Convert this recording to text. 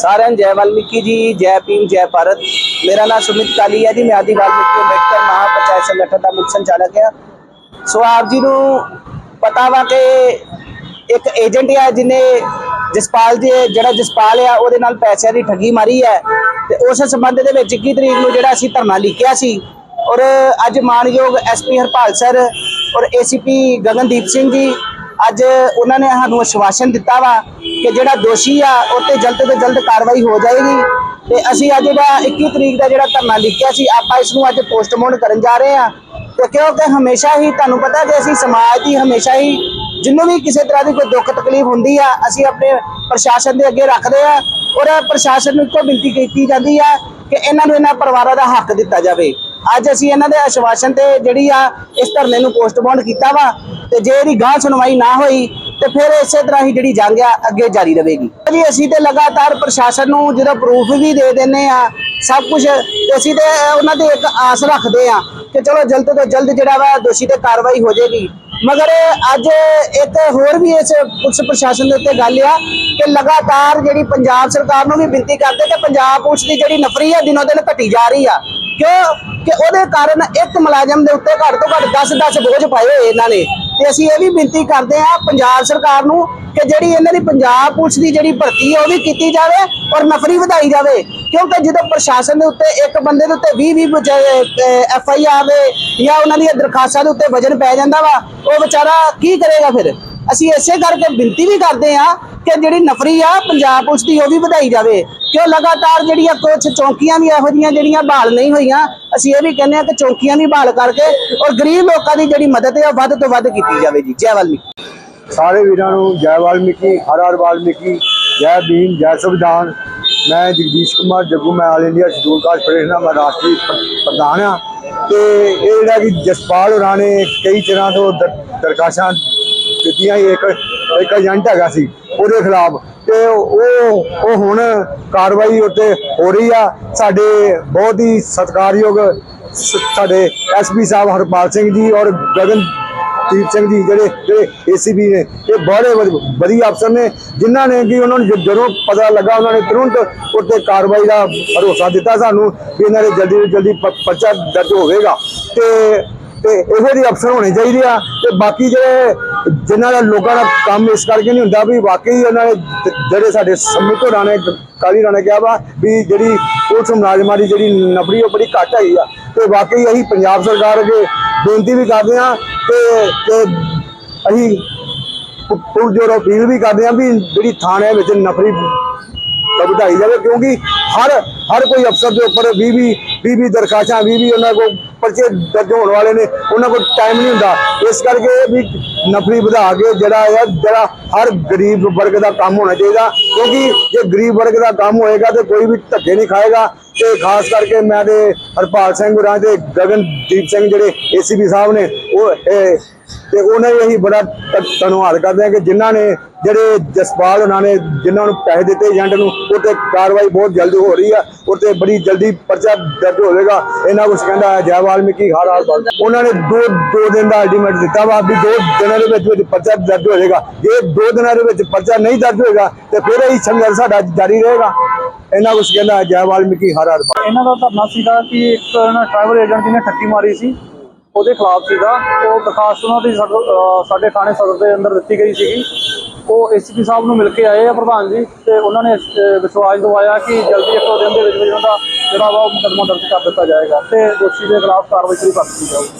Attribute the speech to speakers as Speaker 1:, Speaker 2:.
Speaker 1: ਸਾਰਿਆਂ ਨੂੰ ਜੈ ਵਾਲਮੀਕੀ ਜੀ, ਜੈ ਭੀਮ, ਜੈ ਭਾਰਤ। ਮੇਰਾ ਨਾਮ ਸੁਮਿਤ ਕਾਲੀ ਹੈ ਜੀ, ਮੈਂ ਆਦੀ ਵਾਲਮੀਕੀ ਅੰਬੇਡਕਰ ਮਹਾਪੰਚਾਇਤ ਸੰਗਠਨ ਦਾ ਮੁੱਖ ਸੰਚਾਲਕ ਹਾਂ। ਸੋ ਆਪ ਜੀ ਨੂੰ ਪਤਾ ਵਾ ਕਿ ਇੱਕ ਏਜੰਟ ਆ ਜਿਹਨੇ ਜਸਪਾਲ ਜੀ, ਜਿਹੜਾ ਜਸਪਾਲ ਆ, ਉਹਦੇ ਨਾਲ ਪੈਸਿਆਂ ਦੀ ਠੱਗੀ ਮਾਰੀ ਹੈ ਤੇ ਉਸ ਸੰਬੰਧ ਦੇ ਵਿੱਚ 21 ਤਰੀਕ ਨੂੰ ਜਿਹੜਾ ਅਸੀਂ ਧਰਨਾ ਲਿਖਿਆ ਸੀ ਔਰ ਅੱਜ ਮਾਨਯੋਗ ਐਸਪੀ ਹਰਪਾਲ ਸਰ ਔਰ ਏਸੀਪੀ ਗਗਨਦੀਪ ਸਿੰਘ ਜੀ ਅੱਜ ਉਹਨਾਂ ਨੇ ਸਾਨੂੰ ਅਸ਼ਵਾਸਨ ਦਿੱਤਾ ਵਾ ਕਿ ਜਿਹੜਾ ਦੋਸ਼ੀ ਆ, ਉਹ ਤੇ ਜਲਦ ਤੋਂ ਜਲਦ ਕਾਰਵਾਈ ਹੋ ਜਾਏਗੀ। ਤੇ ਅਸੀਂ ਅੱਜ ਦਾ 21 ਤਰੀਕ ਦਾ ਜਿਹੜਾ ਧਰਨਾ ਲਿਖਿਆ ਸੀ, ਆਪਾਂ ਇਸ ਨੂੰ ਅੱਜ ਪੋਸਟਮਾਰਟਮ ਕਰਨ ਜਾ ਰਹੇ ਆ ਤੇ ਕਿਉਂਕਿ ਹਮੇਸ਼ਾ ਹੀ ਤੁਹਾਨੂੰ ਪਤਾ ਕਿ ਅਸੀਂ ਸਮਾਜ ਦੀ ਹਮੇਸ਼ਾ ਹੀ ਜਿੰਨੂੰ ਵੀ ਕਿਸੇ ਤਰ੍ਹਾਂ ਦੀ ਕੋਈ ਦੁੱਖ ਤਕਲੀਫ ਹੁੰਦੀ ਆ, ਅਸੀਂ ਆਪਣੇ ਪ੍ਰਸ਼ਾਸਨ ਦੇ ਅੱਗੇ ਰੱਖਦੇ ਆ ਔਰ ਪ੍ਰਸ਼ਾਸਨ ਨੂੰ ਇੱਕੋ ਬੇਨਤੀ ਕੀਤੀ ਜਾਂਦੀ ਆ ਕਿ ਇਹਨਾਂ ਨੂੰ ਇਹਨਾਂ ਪਰਿਵਾਰਾਂ ਦਾ ਹੱਕ ਦਿੱਤਾ ਜਾਵੇ। ਅੱਜ ਅਸੀਂ ਇਹਨਾਂ ਦੇ ਆਸ਼ਵਾਸਨ ਤੇ ਜਿਹੜੀ ਆ ਇਸ ਧਰਨੇ ਨੂੰ ਪੋਸਟਪੋਨ ਕੀਤਾ ਵਾ ਤੇ ਜੇ ਇਹਦੀ ਗਾਂ ਸੁਣਵਾਈ ਨਾ ਹੋਈ ਤੇ ਫਿਰ ਇਸੇ ਤਰ੍ਹਾਂ ਹੀ ਜਿਹੜੀ ਜੰਗ ਆ ਅੱਗੇ ਜਾਰੀ ਰਹੇਗੀ। ਜੀ ਅਸੀਂ ਤੇ ਲਗਾਤਾਰ ਪ੍ਰਸ਼ਾਸਨ ਨੂੰ ਜਦੋਂ ਪ੍ਰੂਫ ਵੀ ਦੇ ਦਿੰਨੇ ਆ, ਸਭ ਕੁਝ ਅਸੀਂ ਤੇ ਉਹਨਾਂ ਦੇ ਇੱਕ ਆਸ ਰੱਖਦੇ ਆ ਕਿ ਚਲੋ ਜਲਦ ਤੋਂ ਜਲਦ ਜਿਹੜਾ ਵਾ ਦੋਸ਼ੀ ਤੇ ਕਾਰਵਾਈ ਹੋ ਜਾਏਗੀ। ਮਗਰ ਅੱਜ ਇੱਕ ਹੋਰ ਵੀ ਇਸ ਪੁਲਿਸ ਪ੍ਰਸ਼ਾਸਨ ਦੇ ਉੱਤੇ ਗੱਲ ਆ ਕਿ ਲਗਾਤਾਰ ਜਿਹੜੀ ਪੰਜਾਬ ਸਰਕਾਰ ਨੂੰ ਵੀ ਬੇਨਤੀ ਕਰਦੇ ਕਿ ਪੰਜਾਬ ਪੁਲਿਸ ਦੀ ਜਿਹੜੀ ਨਫਰੀ ਆ ਦਿਨੋ ਦਿਨ ਘਟੀ ਜਾ ਰਹੀ ਆ ਕਿਉਂ? ਕਿ ਉਹਦੇ ਕਾਰਨ ਇੱਕ ਮੁਲਾਜ਼ਮ ਦੇ ਉੱਤੇ ਘੱਟ ਤੋਂ ਘੱਟ 10-10 ਬੋਝ ਪਾਏ ਹੋਏ ਇਹਨਾਂ ਨੇ। ਤੇ ਅਸੀਂ ਇਹ ਵੀ ਬੇਨਤੀ ਕਰਦੇ ਆ ਪੰਜਾਬ ਸਰਕਾਰ ਨੂੰ ਕਿ ਜਿਹੜੀ ਇਹਨਾਂ ਦੀ ਪੰਜਾਬ ਪੁਲਿਸ ਦੀ ਜਿਹੜੀ ਭਰਤੀ ਹੈ, ਉਹ ਵੀ ਕੀਤੀ ਜਾਵੇ ਔਰ ਨਫਰੀ ਵਧਾਈ ਜਾਵੇ। ਕਿਉਂਕਿ ਜਦੋਂ ਪ੍ਰਸ਼ਾਸਨ ਦੇ ਉੱਤੇ ਇੱਕ ਬੰਦੇ ਦੇ ਉੱਤੇ 20 20 ਐਫ ਆਈ ਆਰ ਦੇ ਜਾਂ ਉਹਨਾਂ ਦੀਆਂ ਦਰਖਾਸਤਾਂ ਦੇ ਉੱਤੇ ਵਜਨ ਪੈ ਜਾਂਦਾ ਵਾ, ਉਹ ਵਿਚਾਰਾ ਕੀ ਕਰੇਗਾ ਫਿਰ? ਅਸੀਂ ਇਸੇ ਕਰਕੇ ਬੇਨਤੀ ਵੀ ਕਰਦੇ ਆ ਕਿ ਜਿਹੜੀ ਨਫਰੀ ਆ, ਪੰਜਾਬ ਪੁਲਿਸ ਦੀ ਉਹ ਵੀ ਵਧਾਈ ਜਾਵੇ। ਕਿਉਂ ਲਗਾਤਾਰ ਜਿਹੜੀਆਂ ਕੁਝ ਚੌਂਕੀਆਂ ਵੀ ਇਹੋ ਜਿਹੀਆਂ ਜਿਹੜੀਆਂ ਬਹਾਲ ਨਹੀਂ ਹੋਈਆਂ, ਅਸੀਂ ਇਹ ਵੀ ਕਹਿੰਦੇ ਆ ਕਿ ਚੌਂਕੀਆਂ ਵੀ ਬਹਾਲ ਕਰਕੇ ਔਰ ਗਰੀਬ ਲੋਕਾਂ ਦੀ ਜਿਹੜੀ ਮਦਦ ਹੈ ਵੱਧ ਤੋਂ ਵੱਧ ਕੀਤੀ ਜਾਵੇ ਜੀ। ਜੈ ਵਾਲਮੀਕੀ।
Speaker 2: ਸਾਰੇ ਵੀਰਾਂ ਨੂੰ ਜੈ ਵਾਲਮੀਕੀ, ਹਰ ਹਰ ਵਾਲਮੀਕੀ, ਜੈ ਭੀਮ ਜੈ ਸੰਵਿਧਾਨ। ਮੈਂ ਜਗਦੀਸ਼ ਕੁਮਾਰ ਜੱਗੂ, ਮੈਂ all India scheduled caste federation ਦਾ ਰਾਸ਼ਟਰੀ ਪ੍ਰਧਾਨ ਆ ਤੇ ਇਹ ਜਿਹੜਾ ਕਿ ਜਸਪਾਲ ਹੋਰਾਂ ਨੇ ਕਈ ਤਰ੍ਹਾਂ ਤੋਂ ਦਰ- ਦਰਖਾਸ਼ਾਂ ਦਿੱਤੀਆਂ ਇੱਕ ਇੱਕ ਏਜੰਟ ਹੈਗਾ ਸੀ ਉਹਦੇ ਖਿਲਾਫ। ਤੇ ਉਹ ਉਹ ਹੁਣ ਕਾਰਵਾਈ ਉੱਤੇ ਹੋ ਰਹੀ ਆ। ਸਾਡੇ ਬਹੁਤ ਹੀ ਸਤਿਕਾਰਯੋਗ ਸ- ਸਾਡੇ ਐਸਪੀ ਸਾਹਿਬ ਹਰਪਾਲ ਸਿੰਘ ਜੀ ਔਰ ਗਗਨ ਦੀਪ ਸਿੰਘ ਜੀ ਜਿਹੜੇ ਜਿਹੜੇ ਏਸੀਬੀ ਨੇ, ਇਹ ਬੜੇ ਵਧ- ਵਧੀਆ ਅਫਸਰ ਨੇ, ਜਿਨ੍ਹਾਂ ਨੇ ਕਿ ਉਹਨਾਂ ਨੂੰ ਜਦੋਂ ਪਤਾ ਲੱਗਾ, ਉਹਨਾਂ ਨੇ ਤੁਰੰਤ ਉੱਤੇ ਕਾਰਵਾਈ ਦਾ ਭਰੋਸਾ ਦਿੱਤਾ ਸਾਨੂੰ ਕਿ ਇਹਨਾਂ ਦੇ ਜਲਦੀ ਤੋਂ ਜਲਦੀ ਪ- ਪਰਚਾ ਦਰਜ ਹੋਵੇਗਾ। ਤੇ ਤੇ ਇਹੋ ਜਿਹੇ ਅਫਸਰ ਹੋਣੇ ਚਾਹੀਦੇ ਆ ਤੇ ਬਾਕੀ ਜਿਹੜੇ ਜਿਨ੍ਹਾਂ ਦਾ ਲੋਕਾਂ ਦਾ ਕੰਮ ਇਸ ਕਰਕੇ ਨਹੀਂ ਹੁੰਦਾ ਵੀ ਵਾਕਈ ਉਹਨਾਂ ਨੇ ਜਿਹੜੇ ਸਾਡੇ ਸੰਮਿਤ ਰਾਣੇ ਨੇ ਕਾਲੀ ਰਾਣੇ ਕਿਹਾ ਵਾ ਵੀ ਜਿਹੜੀ ਪੁਲਿਸ ਮੁਲਾਜ਼ਮਾਂ ਦੀ ਜਿਹੜੀ ਨਫ਼ਰੀ ਉਹ ਬੜੀ ਘੱਟ ਹੈਗੀ ਆ। ਤੇ ਵਾਕਈ ਅਸੀਂ ਪੰਜਾਬ ਸਰਕਾਰ ਅੱਗੇ ਬੇਨਤੀ ਵੀ ਕਰਦੇ ਆ ਤੇ ਅਸੀਂ ਪੁਲਿਸ ਜੋ ਅਪੀਲ ਵੀ ਕਰਦੇ ਆ ਵੀ ਜਿਹੜੀ ਥਾਣੇ ਵਿੱਚ ਨਫਰੀ ਤਾਂ ਵਧਾਈ ਜਾਵੇ ਕਿਉਂਕਿ ਹਰ ਹਰ ਕੋਈ ਅਫਸਰ ਦੇ ਉੱਪਰ 20 20 20 20 ਦਰਖਾਸਤਾਂ 20 20 ਉਹਨਾਂ ਕੋਲ ਪਰਚੇ ਦਰਜ ਹੋਣ ਵਾਲੇ ਨੇ, ਉਹਨਾਂ ਕੋਲ ਟਾਈਮ ਨਹੀਂ ਹੁੰਦਾ। ਇਸ ਕਰਕੇ ਇਹ ਵੀ ਨਫਰੀ ਵਧਾ ਕੇ ਜਿਹੜਾ ਹੈ ਜਿਹੜਾ ਹਰ ਗਰੀਬ ਵਰਗ ਦਾ ਕੰਮ ਹੋਣਾ ਚਾਹੀਦਾ। ਕਿਉਂਕਿ ਜੇ ਗਰੀਬ ਵਰਗ ਦਾ ਕੰਮ ਹੋਏਗਾ ਤੇ ਕੋਈ ਵੀ ਧੱਕੇ ਨਹੀਂ ਖਾਏਗਾ। ਤੇ ਖਾਸ ਕਰਕੇ ਮੈਂ ਤੇ ਹਰਪਾਲ ਸਿੰਘ ਹੋਰਾਂ ਤੇ ਗਗਨਦੀਪ ਸਿੰਘ ਜਿਹੜੇ ਏਸੀਬੀ ਸਾਹਿਬ ਨੇ, ਉਹ, ਇਹ, ਤੇ ਉਹਨਾਂ ਨੂੰ ਅਸੀਂ ਬੜਾ ਧੰਨਵਾਦ ਕਰਦੇ ਹਾਂ ਕਿ ਜਿਨ੍ਹਾਂ ਨੇ ਜਿਹੜੇ ਜਸਪਾਲ ਉਹਨਾਂ ਨੇ, ਜਿਨ੍ਹਾਂ ਨੂੰ ਪੈਸੇ ਦਿੱਤੇ ਏਜੰਟ ਨੂੰ, ਉਹ ਤੇ ਕਾਰਵਾਈ ਬਹੁਤ ਜਲਦੀ ਹੋ ਰਹੀ ਆ। ਉਹ ਤੇ ਬੜੀ ਜਲਦੀ ਪਰਚਾ ਦਰਜ ਹੋਵੇਗਾ। ਇਹਨਾਂ ਕੁਛ ਕਹਿੰਦਾ ਹੈ, ਜੈ ਵਾਲਮੀਕੀ ਹਰ ਹਾਲ ਬਾਲ ਉਹਨਾਂ ਨੇ ਦੋ ਦੋ ਦਿਨ ਦਾ ਅਲਟੀਮੇਟ ਦਿੱਤਾ ਵਾ ਵੀ ਦੋ ਦਿਨਾਂ ਦੇ ਵਿੱਚ ਵਿੱਚ ਪਰਚਾ ਦਰਜ ਹੋ ਜਾਏਗਾ। ਜੇ ਦੋ ਦਿਨਾਂ ਦੇ ਵਿੱਚ ਪਰਚਾ ਨਹੀਂ ਦਰਜ ਹੋਏਗਾ, ਤੇ ਫਿਰ ਇਹ ਸੰਘਰਸ਼ ਸਾਡਾ ਜਾਰੀ ਰਹੇਗਾ। ਇਹਨਾਂ ਕੁਛ ਕਹਿੰਦਾ ਜੈ ਵਾਲਮੀਕੀ ਹਰ ਹਰ
Speaker 3: ਇਹਨਾਂ ਦਾ ਧਰਨਾ ਸੀਗਾ ਕਿ ਇੱਕ ਟਰੈਵਲ ਏਜੰਟ ਜਿਹਨੇ ਠੱਗੀ ਮਾਰੀ ਸੀ, ਉਹਦੇ ਖਿਲਾਫ ਸੀਗਾ। ਉਹ ਦਰਖਾਸਤ ਉਹਨਾਂ ਦੀ ਸਾਡੇ ਥਾਣੇ ਸਦਰ ਦੇ ਅੰਦਰ ਦਿੱਤੀ ਗਈ ਸੀਗੀ। ਉਹ ਏਸੀਪੀ ਸਾਹਿਬ ਨੂੰ ਮਿਲ ਕੇ ਆਏ ਆ ਪ੍ਰਧਾਨ ਜੀ, ਤੇ ਉਹਨਾਂ ਨੇ ਵਿਸ਼ਵਾਸ ਦਿਵਾਇਆ ਕਿ ਜਲਦੀ ਇੱਕ ਦਿਨ ਦੇ ਵਿੱਚ ਵਿੱਚ ਉਹਨਾਂ ਦਾ ਜਿਹੜਾ ਵਾ ਉਹ ਮੁਕੱਦਮਾ ਦਰਜ ਕਰ ਦਿੱਤਾ ਜਾਏਗਾ ਤੇ ਦੋਸ਼ੀ ਦੇ ਖਿਲਾਫ ਕਾਰਵਾਈ ਸ਼ੁਰੂ ਕਰ ਦਿੱਤੀ ਜਾਊਗੀ।